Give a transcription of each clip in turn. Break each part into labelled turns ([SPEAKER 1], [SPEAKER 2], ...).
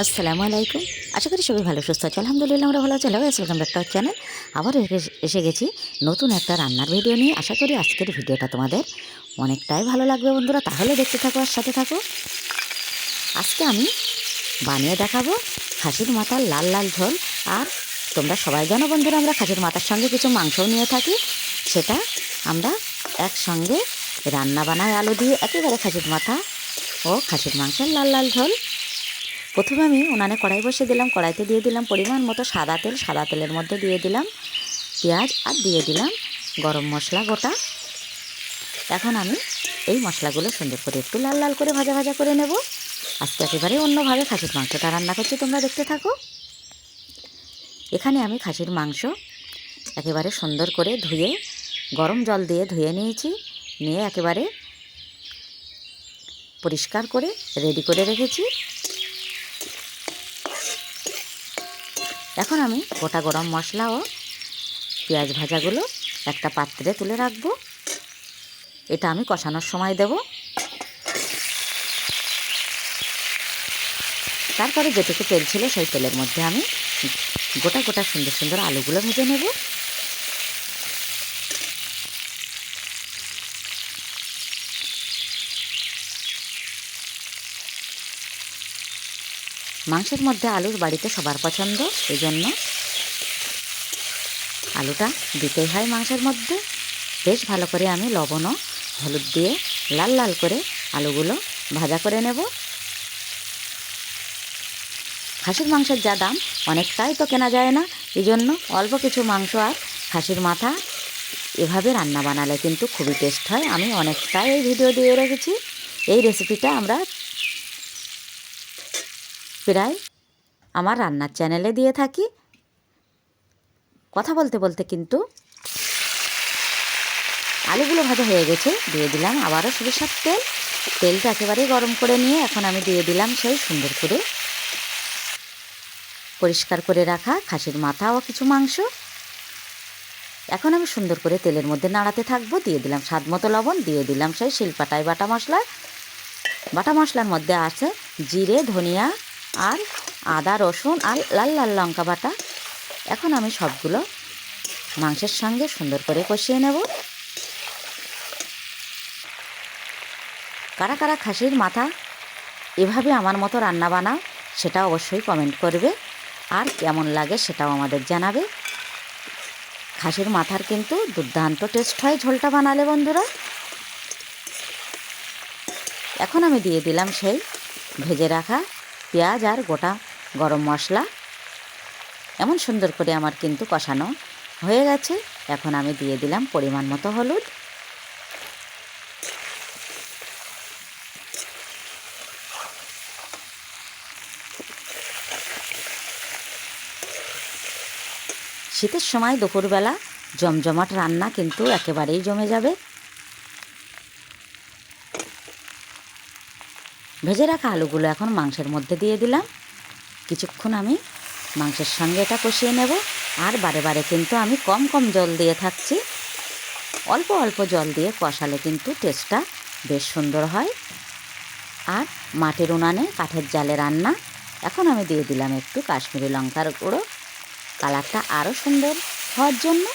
[SPEAKER 1] আসসালামু আলাইকুম। আশা করি সবাই ভালো, সুস্থ আছে। আলহামদুলিল্লাহ, আমরা ভালো আছি। Hello welcome back to channel আবার এসে- গেছি নতুন একটা রান্নার ভিডিও নিয়ে। আশা করি আজকের ভিডিওটা তোমাদের অনেকটাই ভালো লাগবে বন্ধুরা। তাহলে দেখতে থাকো আর সাথে থাকো। আজকে আমি বানিয়ে দেখাবো খাসির মাথার লাল লাল ঝোল। আর তোমরা সবাই জানো বন্ধুরা, আমরা খাসির মাথার সঙ্গে কিছু মাংসও নিয়ে থাকি। সেটা আমরা একসঙ্গে রান্না বানায় আলু দিয়ে। একেবারে খাসির মাথা ও খাসির মাংসের লাল লাল ঝোল। প্রথমে আমি উনানে কড়াই বসিয়ে দিলাম, কড়াইতে দিয়ে দিলাম পরিমাণ মতো সাদা তেল, সাদা তেলের মধ্যে দিয়ে দিলাম পেঁয়াজ আর দিয়ে দিলাম গরম মশলা গোটা। এখন আমি এই মশলাগুলো সুন্দর করে একটু লাল লাল করে ভাজা ভাজা করে নেব। আজকে একেবারে অন্যভাবে খাসির মাংসটা রান্না করছি, তোমরা দেখতে থাকো। এখানে আমি খাসির মাংস একেবারে সুন্দর করে ধুয়ে, গরম জল দিয়ে ধুয়ে নিয়েছি, নিয়ে একেবারে পরিষ্কার করে রেডি করে রেখেছি। এখন আমি গোটা গরম মশলা ও পেঁয়াজ ভাজাগুলো একটা পাত্রে তুলে রাখব। এটা আমি কষানোর সময় দেব। তারপরে যেটুকু তেল ছিল সেই তেলের মধ্যে আমি গোটা গোটা সুন্দর সুন্দর আলুগুলো ভেজে নেব। মাংসের মধ্যে আলুর বাড়িতে সবার পছন্দ এই জন্য আলুটা দিতেই হয় মাংসের মধ্যে। বেশ ভালো করে আমি লবণ ও হলুদ দিয়ে লাল লাল করে আলুগুলো ভাজা করে নেব। খাসির মাংসের যা দাম, অনেকটাই তো কেনা যায় না এই জন্য অল্প কিছু মাংস আর খাসির মাথা এভাবে রান্না বানালে কিন্তু খুবই টেস্ট হয়। আমি অনেকটাই এই ভিডিও দিয়ে রেখেছি। এই রেসিপিটা আমরা প্রায় আমার রান্নার চ্যানেলে দিয়ে থাকি। কথা বলতে বলতে কিন্তু আলুগুলো ভাজা হয়ে গেছে, দিয়ে দিলাম আবারও সরিষার তেল। তেলটা একেবারেই গরম করে নিয়ে এখন আমি দিয়ে দিলাম সেই সুন্দর করে পরিষ্কার করে রাখা খাসির মাথা ও কিছু মাংস। এখন আমি সুন্দর করে তেলের মধ্যে নাড়াতে থাকব, দিয়ে দিলাম স্বাদ মতো লবণ, দিয়ে দিলাম সেই শিলপাটায় বাটা মশলা। বাটা মশলার মধ্যে আছে জিরে, ধনিয়া আর আদা, রসুন আর লাল লাল লঙ্কা বাটা। এখন আমি সবগুলো মাংসের সঙ্গে সুন্দর করে কষিয়ে নেব। কারা কারা খাসির মাথা এভাবে আমার মতো রান্না বানাও, সেটা অবশ্যই কমেন্ট করবে। আর কেমন লাগে সেটাও আমাদের জানাবে। খাসির মাথার কিন্তু দুর্দান্ত টেস্ট হয় ঝোলটা বানালে বন্ধুরা। এখন আমি দিয়ে দিলাম সেই ভেজে রাখা পেঁয়াজ আর গোটা গরম মশলা। এমন সুন্দর করে আমার কিন্তু কষানো হয়ে গেছে। এখন আমি দিয়ে দিলাম পরিমাণ মতো হলুদ। শীতের সময় দুপুরবেলা জমজমাট রান্না কিন্তু একেবারেই জমে যাবে। ভেজে রাখা আলুগুলো এখন মাংসের মধ্যে দিয়ে দিলাম। কিছুক্ষণ আমি মাংসের সঙ্গে এটা কষিয়ে নেব। আর বারে বারে কিন্তু আমি কম কম জল দিয়ে থাকছি। অল্প অল্প জল দিয়ে কষালে কিন্তু টেস্টটা বেশ সুন্দর হয়। আর মাটির উনানে কাঠের জালে রান্না। এখন আমি দিয়ে দিলাম একটু কাশ্মীরি লঙ্কার গুঁড়ো। কালারটা আরও সুন্দর হওয়ার জন্য।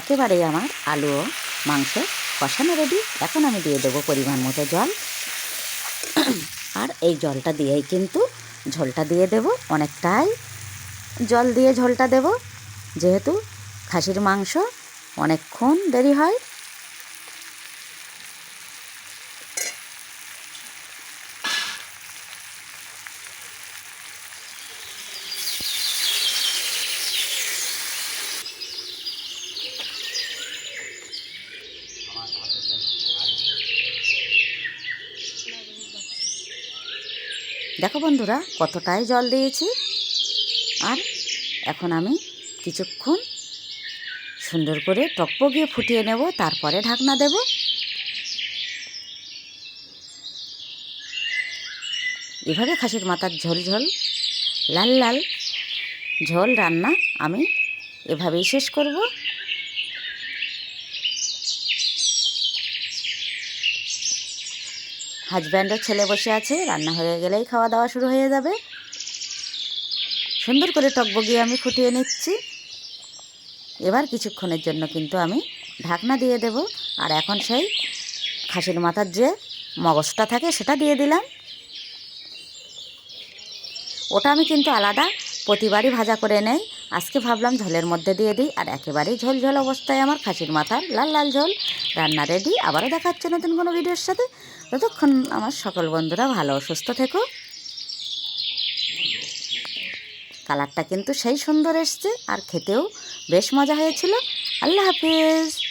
[SPEAKER 1] একেবারেই আমার আলু ও মাংস কষানো রেডি এখন আমি দিয়ে দেবো পরিমাণ মতো জল। আর এই জলটা দিয়েই কিন্তু ঝোলটা দিয়ে দেব। অনেকটাই জল দিয়ে ঝোলটা দেব। যেহেতু খাসির মাংস অনেকক্ষণ দেরি হয় দেখো বন্ধুরা, কতটাই জল দিয়েছি। আর এখন আমি কিছুক্ষণ সুন্দর করে টকবগিয়ে ফুটিয়ে নেব, তারপরে ঢাকনা দেব। এভাবে খাসির মাথার ঝোল ঝোল, লাল লাল ঝোল রান্না আমি এভাবেই শেষ করব। হাজব্যান্ডের ছেলে বসে আছে, রান্না হয়ে গেলেই খাওয়া দাওয়া শুরু হয়ে যাবে। সুন্দর করে টকবগিয়ে আমি ফুটিয়ে নিচ্ছি। এবার কিছুক্ষণের জন্য কিন্তু আমি ঢাকনা দিয়ে দেব। আর এখন সেই খাসির মাথার যে মগজটা থাকে, সেটা দিয়ে দিলাম। ওটা আমি কিন্তু আলাদা প্রতিবারই ভাজা করে নেই। আজকে ভাবলাম ঝোলের মধ্যে দিয়ে দিই। আর একেবারেই ঝোল ঝোল অবস্থায় আমার খাসির মাথার লাল লাল ঝোল। রান্না রেডি আবারও দেখাচ্ছে নতুন কোনো ভিডিওর সাথে। ততক্ষণ আমার সকল বন্ধুরা ভালো, সুস্থ থেকো। কালারটা কিন্তু সেই সুন্দর এসছে, আর খেতেও বেশ মজা হয়েছিল। আল্লাহ হাফেজ।